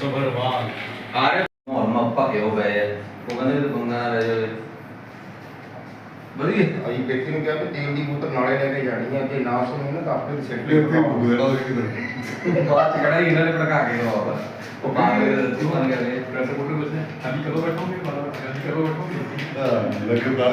ਸਬਰਵਾਲ ਆਰੇ ਮੋਰ ਮੱਪਾ ਕਿਉਂ ਗਏ? ਉਹ ਕਹਿੰਦੇ ਵੀ ਬੰਗਾ ਰਹਿ ਜਾਵੇ। ਵਧੀਆ। ਆਈ ਵਿਅਕਤੀ ਨੂੰ ਕਿਹਾ ਵੀ ਤੇਲ ਦੀ ਬੋਤਲ ਨਾਲੇ ਲੈ ਕੇ ਜਾਣੀ ਹੈ ਜੇ ਨਾ ਸੁਣੇ ਨਾ ਤਾਂ ਆਪਣੇ ਸੈਟ ਲੈ ਕੇ ਬੁਗੜਾ ਦੇ ਕਿਦਰ ਬਾਅਦ ਚ ਕਹਣਾ ਇਹਨਾਂ ਨੇ ਭੜਕਾ ਕੇ ਬਾਬਾ ਉਹ ਬਾਹਰ ਦੁਕਾਨ ਕਰ ਰਹੇ ਪ੍ਰੈਸ ਕੋਲ ਕੁਝ ਨਹੀਂ ਅਭੀ ਕਦੋਂ ਬੈਠੋਗੇ? ਬਾਹਰ। ਅਭੀ ਕਦੋਂ ਬੈਠੋਗੇ? ਹਾਂ ਲੱਗਦਾ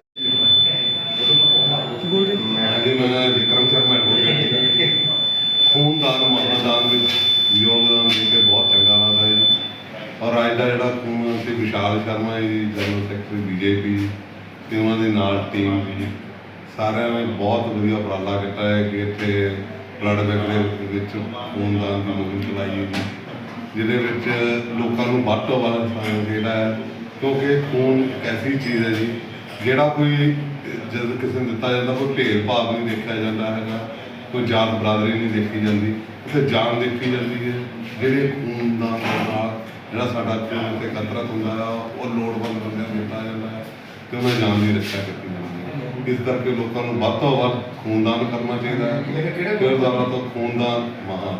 ਜਿਹੜਾ ਖੂਨ ਤੇ ਵਿਸ਼ਾਲ Sharma ji, general secretary BJP ਤੇ ਉਹਨਾਂ ਦੇ ਨਾਲ ਟੀਮ ਜੀ ਸਾਰਿਆਂ ਨੇ ਬਹੁਤ ਵਧੀਆ ਉਪਰਾਲਾ ਕੀਤਾ ਹੈ ਕਿ ਇੱਥੇ ਬਲੱਡ ਬੈਂਕ ਦੇ ਵਿੱਚ ਖੂਨਦਾਨ ਦੀ ਮੁਹਿੰਮ ਚਲਾਈ ਹੈ। ਜਿਹਦੇ ਵਿੱਚ ਲੋਕਾਂ ਨੂੰ ਵੱਧ ਤੋਂ ਵੱਧ ਸਹਿਯੋਗ ਜਿਹੜਾ ਹੈ, ਕਿਉਂਕਿ ਖੂਨ ਇੱਕ ਐਸੀ ਚੀਜ਼ ਹੈ ਜੀ, ਜਿਹੜਾ ਕੋਈ ਜਦ ਕਿਸੇ ਨੂੰ ਦਿੱਤਾ ਜਾਂਦਾ, ਕੋਈ ਭੇਦ ਭਾਵ ਨਹੀਂ ਦੇਖਿਆ ਜਾਂਦਾ ਹੈਗਾ, ਕੋਈ ਜਾਤ ਬਰਾਦਰੀ ਨਹੀਂ ਦੇਖੀ ਜਾਂਦੀ। ਉੱਥੇ ਜਾਨ ਦੇਖੀ ਜਾਂਦੀ ਹੈ, ਜਿਹੜੇ ਖੂਨ ਦਾ ਨਾਲ ਜਿਹੜਾ ਸਾਡਾ ਖੂਨ ਤੇ ਕਤਰਤ ਹੁੰਦਾ ਹੈ ਉਹ ਲੋੜਵੰਦ ਬੰਦਿਆਂ ਨੂੰ ਦਿੱਤਾ ਜਾਂਦਾ ਹੈ ਤੇ ਉਹਨਾਂ ਜਾਨ ਦੀ ਰੱਖਿਆ ਕੀਤੀ ਜਾਂਦੀ ਹੈ। ਇਸ ਕਰਕੇ ਲੋਕਾਂ ਨੂੰ ਵੱਧ ਤੋਂ ਵੱਧ ਖੂਨਦਾਨ ਕਰਨਾ ਚਾਹੀਦਾ ਹੈ। ਫਿਰ ਦਾਰਾ ਤੋਂ ਖੂਨਦਾਨ ਮਹਾ।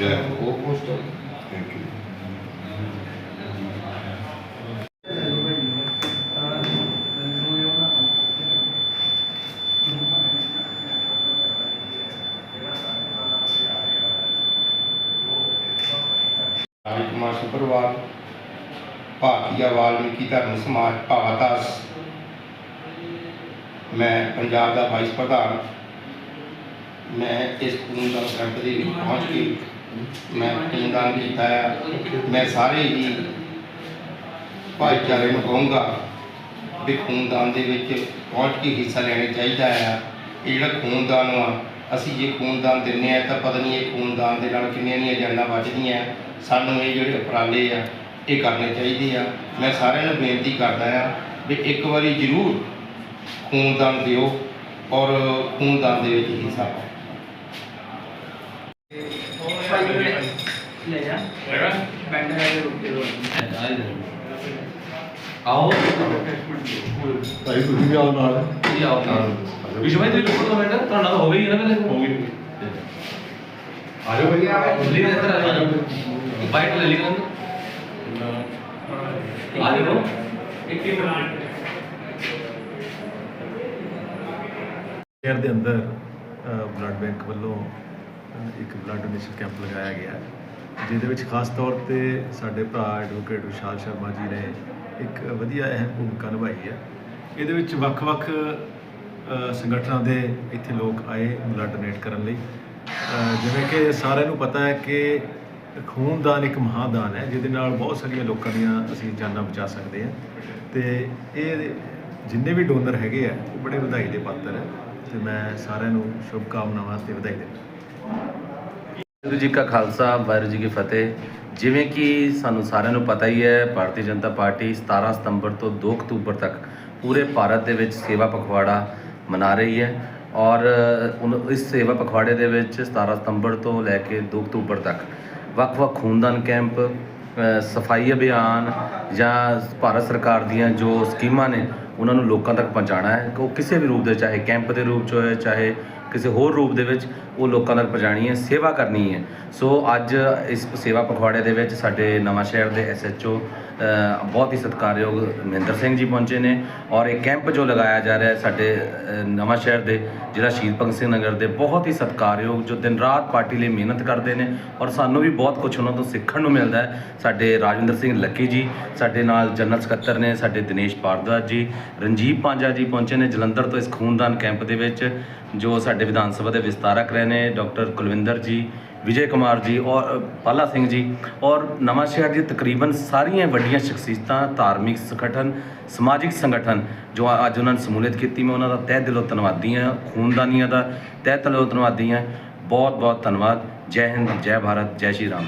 ਜੈ ਹੋ ਥੈਂਕ ਯੂ ਰਾਜ ਕੁਮਾਰ ਸੁਪਰਵਾਲ ਭਾਰਤੀਆ ਵਾਲਮੀਕੀ ਧਰਮ ਸਮਾਜ ਭਾਵਦਾਸ ਮੈਂ ਪੰਜਾਬ ਦਾ ਵਾਈਸ ਪ੍ਰਧਾਨ। ਮੈਂ ਇਸ ਖੂਨਦਾਨ ਕੈਂਪ ਦੇ ਵਿੱਚ ਪਹੁੰਚ ਕੇ ਮੈਂ ਖੂਨਦਾਨ ਕੀਤਾ ਹੈ ਮੈਂ ਸਾਰੇ ਹੀ ਭਾਈਚਾਰੇ ਨੂੰ ਕਹੂੰਗਾ ਵੀ ਖੂਨਦਾਨ ਦੇ ਵਿੱਚ ਪਹੁੰਚ ਕੇ ਹਿੱਸਾ ਲੈਣਾ ਚਾਹੀਦਾ ਹੈ ਇਹ ਜਿਹੜਾ ਖੂਨਦਾਨ ਵਾ ਅਸੀਂ ਜੇ ਖੂਨਦਾਨ ਦਿੰਦੇ ਆ ਤਾਂ ਪਤਾ ਨਹੀਂ ਇਹ ਖੂਨਦਾਨ ਦੇ ਨਾਲ ਕਿੰਨੀਆਂ ਦੀਆਂ ਜਾਨਾਂ ਬਚਦੀਆਂ ਸਾਨੂੰ ਇਹ ਜਿਹੜੇ ਉਪਰਾਲੇ ਆ ਇਹ ਕਰਨੇ ਚਾਹੀਦੇ ਆ। ਮੈਂ ਸਾਰਿਆਂ ਨੂੰ ਬੇਨਤੀ ਕਰਦਾ ਆ ਵੀ ਇੱਕ ਵਾਰੀ ਜ਼ਰੂਰ ਖੂਨਦਾਨ ਦਿਓ ਔਰ ਖੂਨਦਾਨ ਦੇ ਵਿੱਚ ਹਿੱਸਾ ਪਾਓ। ਆਓ। ਭਾਈ ਤੁਸੀਂ ਵੀ ਆਓ ਨਾਲ। ਜੀ ਆਓ ਵਿਸ਼ਵ ਭਾਈ ਤੁਸੀਂ ਲੋਕੋ ਤੋਂ ਬੈਠਾ ਤੁਹਾਡਾ ਤਾਂ ਹੋਵੇ ਹੀ ਨਾ ਪਹਿਲੇ। ਹੋ ਗਈ। ਆ ਜਾਓ ਭਈਆ ਲਈ ਇੱਧਰ ਆ ਜਾਓ। ਬਾਈਟ ਲੈ ਲਈ ਆ ਜਾਓ। ਇੱਕ ਹੀ ਮਿੰਟ ਸ਼ਹਿਰ ਦੇ ਅੰਦਰ ਬਲੱਡ ਬੈਂਕ ਵੱਲੋਂ ਇੱਕ ਬਲੱਡ ਡੋਨੇਸ਼ਨ ਕੈਂਪ ਲਗਾਇਆ ਗਿਆ ਹੈ, ਜਿਹਦੇ ਵਿੱਚ ਖਾਸ ਤੌਰ ਤੇ ਸਾਡੇ ਭਰਾ ਐਡਵੋਕੇਟ ਵਿਸ਼ਾਲ ਸ਼ਰਮਾ ਜੀ ਨੇ ਇੱਕ ਵਧੀਆ ਅਹਿਮ ਭੂਮਿਕਾ ਨਿਭਾਈ ਹੈ। ਇਹਦੇ ਵਿੱਚ ਵੱਖ-ਵੱਖ ਸੰਗਠਨਾਂ ਦੇ ਇੱਥੇ ਲੋਕ ਆਏ ਬਲੱਡ ਡੋਨੇਟ ਕਰਨ ਲਈ। ਜਿਵੇਂ ਕਿ ਸਾਰਿਆਂ ਨੂੰ ਪਤਾ ਹੈ ਕਿ ਖੂਨਦਾਨ ਇੱਕ ਮਹਾਦਾਨ ਹੈ, ਜਿਹਦੇ ਨਾਲ ਬਹੁਤ ਸਾਰੀਆਂ ਲੋਕਾਂ ਦੀਆਂ ਅਸੀਂ ਜਾਨਾਂ ਬਚਾ ਸਕਦੇ ਹਾਂ। ਤੇ ਇਹ ਜਿੰਨੇ ਵੀ ਡੋਨਰ ਹੈਗੇ ਆ, ਉਹ ਬੜੇ ਵਧਾਈ ਦੇ ਪਾਤਰ ਹੈ। ਤੇ ਮੈਂ ਸਾਰਿਆਂ ਨੂੰ ਸ਼ੁਭ ਕਾਮਨਾਵਾਂ ਤੇ ਵਧਾਈ ਦਿੰਦਾ। ਵਾਹਿਗੁਰੂ ਜੀ ਕਾ ਖਾਲਸਾ, ਵਾਹਿਗੁਰੂ ਜੀ ਕੀ ਫਤਿਹ। ਜਿਵੇਂ ਕਿ ਸਾਨੂੰ ਸਾਰਿਆਂ ਨੂੰ ਪਤਾ ਹੀ ਹੈ, ਭਾਰਤੀ ਜਨਤਾ ਪਾਰਟੀ 17 ਸਤੰਬਰ ਤੋਂ 2 ਅਕਤੂਬਰ ਤੱਕ ਪੂਰੇ ਭਾਰਤ ਦੇ ਵਿੱਚ ਸੇਵਾ ਪਖਵਾੜਾ ਮਨਾ ਰਹੀ ਹੈ ਔਰ ਉਨ- ਇਸ ਸੇਵਾ ਪਖਵਾੜੇ ਦੇ ਵਿੱਚ 17 ਸਤੰਬਰ ਤੋਂ ਲੈ ਕੇ 2 ਅਕਤੂਬਰ ਤੱਕ ਵੱਖ-ਵੱਖ ਖੂਨਦਾਨ ਕੈਂਪ ਸਫ਼ਾਈ ਅਭਿਆਨ ਜਾਂ ਭਾਰਤ ਸਰਕਾਰ ਦੀਆਂ ਜੋ ਸਕੀਮਾਂ ਨੇ, ਉਹਨਾਂ ਨੂੰ ਲੋਕਾਂ ਤੱਕ ਪਹੁੰਚਾਉਣਾ ਹੈ। ਉਹ ਕਿਸੇ ਵੀ ਰੂਪ ਦੇ, ਚਾਹੇ ਕੈਂਪ ਦੇ ਰੂਪ 'ਚ ਹੋਏ, ਚਾਹੇ ਕਿਸੇ ਹੋਰ ਰੂਪ ਦੇ ਵਿੱਚ ਉਹ ਲੋਕਾਂ ਤੱਕ ਪਹੁੰਚਾਉਣੀ ਹੈ ਸੇਵਾ ਕਰਨੀ ਹੈ। ਸੋ ਅੱਜ ਇਸ ਸੇਵਾ ਪਖਵਾੜੇ ਦੇ ਵਿੱਚ ਸਾਡੇ ਨਵਾਂ ਸ਼ਹਿਰ ਦੇ ਐਸਐਚਓ ਬਹੁਤ ਹੀ ਸਤਿਕਾਰਯੋਗ ਮਹਿੰਦਰ ਸਿੰਘ ਜੀ ਪਹੁੰਚੇ ਨੇ ਔਰ ਇਹ ਕੈਂਪ ਜੋ ਲਗਾਇਆ ਜਾ ਰਿਹਾ ਹੈ ਸਾਡੇ ਅ, ਨਵਾਂ ਸ਼ਹਿਰ ਦੇ ਜਿਹੜਾ ਸ਼ਹੀਦ ਭਗਤ ਸਿੰਘ ਨਗਰ ਦੇ ਬਹੁਤ ਹੀ ਸਤਿਕਾਰਯੋਗ ਜੋ ਦਿਨ ਰਾਤ ਪਾਰਟੀ ਲਈ ਮਿਹਨਤ ਕਰਦੇ ਨੇ ਔਰ ਸਾਨੂੰ ਵੀ ਬਹੁਤ ਕੁਝ ਉਹਨਾਂ ਤੋਂ ਸਿੱਖਣ ਨੂੰ ਮਿਲਦਾ ਹੈ। ਸਾਡੇ ਰਾਜਵਿੰਦਰ ਸਿੰਘ ਲੱਕੀ ਜੀ ਸਾਡੇ ਨਾਲ ਜਨਰਲ ਸਕੱਤਰ ਨੇ ਸਾਡੇ ਦਿਨੇਸ਼ ਭਾਰਦਵਾਜ ਜੀ ਰਣਜੀਤ ਪਾਂਜਾ ਜੀ ਪਹੁੰਚੇ ਨੇ ਜਲੰਧਰ ਤੋਂ ਇਸ ਖੂਨਦਾਨ ਕੈਂਪ ਦੇ ਵਿੱਚ। ਜੋ ਸਾਡੇ ਵਿਧਾਨ ਸਭਾ ਦੇ ਵਿਸਤਾਰਕ ਰਹੇ ਨੇ, ਡਾਕਟਰ ਕੁਲਵਿੰਦਰ ਜੀ, ਵਿਜੇ ਕੁਮਾਰ ਜੀ ਔਰ ਪਾਲਾ ਸਿੰਘ ਜੀ ਔਰ ਨਵਾਂ ਸ਼ਹਿਰ ਦੀ ਤਕਰੀਬਨ ਸਾਰੀਆਂ ਵੱਡੀਆਂ ਸ਼ਖਸੀਅਤਾਂ, ਧਾਰਮਿਕ ਸੰਗਠਨ, ਸਮਾਜਿਕ ਸੰਗਠਨ ਜੋ ਅੱਜ ਉਹਨਾਂ ਨੇ ਸਮੂਲੀਅਤ ਕੀਤੀ, ਮੈਂ ਉਹਨਾਂ ਦਾ ਤਹਿ ਦਿਲੋਂ ਧੰਨਵਾਦੀ ਹਾਂ, ਖੂਨਦਾਨੀਆਂ ਦਾ ਤਹਿ ਦਿਲੋਂ ਧੰਨਵਾਦੀ ਹਾਂ। ਬਹੁਤ ਬਹੁਤ ਧੰਨਵਾਦ। ਜੈ ਹਿੰਦ, ਜੈ ਭਾਰਤ, ਜੈ ਸ਼੍ਰੀ ਰਾਮ।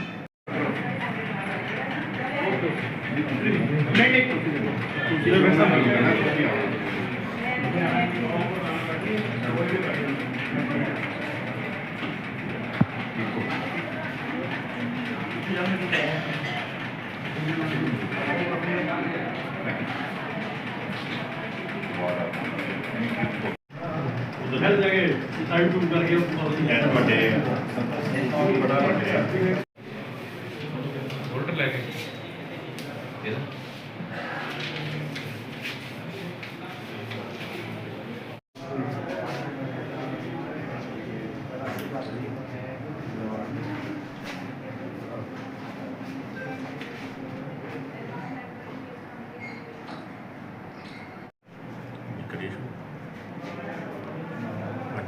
हर जगह साइड टूट करके बहुत ही हैंड बटे बड़ा बटे होटल लगे ये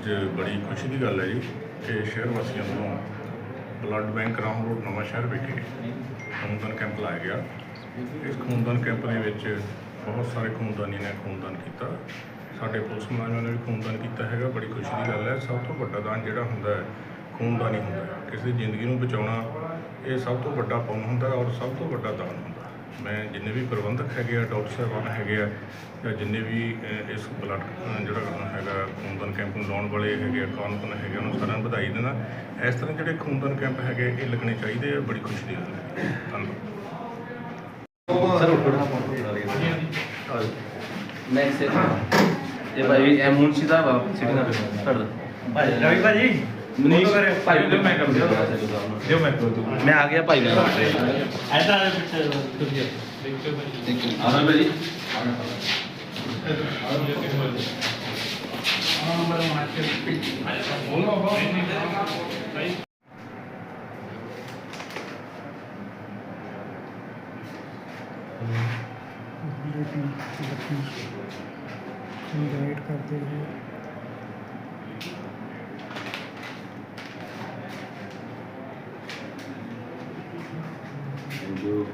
ਅੱਜ ਬੜੀ ਖੁਸ਼ੀ ਦੀ ਗੱਲ ਹੈ ਜੀ ਕਿ ਸ਼ਹਿਰ ਵਾਸੀਆਂ ਨੂੰ ਬਲੱਡ ਬੈਂਕ ਰਾਮ ਰੋਡ ਨਵਾਂ ਸ਼ਹਿਰ ਵਿਖੇ ਖੂਨਦਾਨ ਕੈਂਪ ਲਾਇਆ ਗਿਆ। ਇਸ ਖੂਨਦਾਨ ਕੈਂਪ ਦੇ ਵਿੱਚ ਬਹੁਤ ਸਾਰੇ ਖੂਨਦਾਨੀਆਂ ਨੇ ਖੂਨਦਾਨ ਕੀਤਾ। ਸਾਡੇ ਪੁਲਿਸ ਮੁਲਾਜ਼ਮਾਂ ਨੇ ਵੀ ਖੂਨਦਾਨ ਕੀਤਾ ਹੈਗਾ। ਬੜੀ ਖੁਸ਼ੀ ਦੀ ਗੱਲ ਹੈ। ਸਭ ਤੋਂ ਵੱਡਾ ਦਾਨ ਜਿਹੜਾ ਹੁੰਦਾ ਹੈ, ਖੂਨਦਾਨ ਹੁੰਦਾ ਹੈ। ਕਿਸੇ ਦੀ ਜ਼ਿੰਦਗੀ ਨੂੰ ਬਚਾਉਣਾ ਇਹ ਸਭ ਤੋਂ ਵੱਡਾ ਪੁੰਨ ਹੁੰਦਾ ਔਰ ਸਭ ਤੋਂ ਵੱਡਾ ਦਾਨ ਹੁੰਦਾ ਮੈਂ ਜਿੰਨੇ ਵੀ ਪ੍ਰਬੰਧਕ ਹੈਗੇ ਆ ਡਾਕਟਰ ਸਾਹਿਬਾਨ ਹੈਗੇ ਆ ਜਾਂ ਜਿੰਨੇ ਵੀ ਇਸ ਬਲੱਡ ਜਿਹੜਾ ਹੈਗਾ ਖੂਨਦਾਨ ਕੈਂਪ ਨੂੰ ਲਾਉਣ ਵਾਲੇ ਹੈਗੇ ਆ ਕਾਨੂੰਨ ਹੈਗੇ ਆ, ਉਹਨਾਂ ਸਾਰਿਆਂ ਨੂੰ ਵਧਾਈ ਦੇਣਾ ਇਸ ਤਰ੍ਹਾਂ ਜਿਹੜੇ ਖੂਨਦਾਨ ਕੈਂਪ ਹੈਗੇ ਇਹ ਲੱਗਣੇ ਚਾਹੀਦੇ ਆ ਬੜੀ ਖੁਸ਼ੀ ਦੀ ਗੱਲ ਹੈ। ਧੰਨਵਾਦ। ਸਰ ਨੈਕਸਟ ਇਹ ਭਾਈ ਇਹ ਮੁੰਸ਼ੀ ਦਾ ਆ ਛੱਡ ਦੋ ਰਵੀ ਭਾਜੀ। ਮਨੀਸ਼ ਫੋਟੋ ਕਰੇ। ਭਾਈ ਨੂੰ ਮੈਂ ਕਰ ਦਿੰਦਾ ਜੋ ਮੈਂ ਕਰ ਦੂੰ ਮੈਂ ਆ ਗਿਆ ਭਾਈ ਨੂੰ ਐਦਾਂ ਦੇ ਪਿੱਛੇ ਤੁਸੀਂ ਆਨੰਦ ਭਾਈ गाइड करते हुए ਥੈਂਕ ਯੂ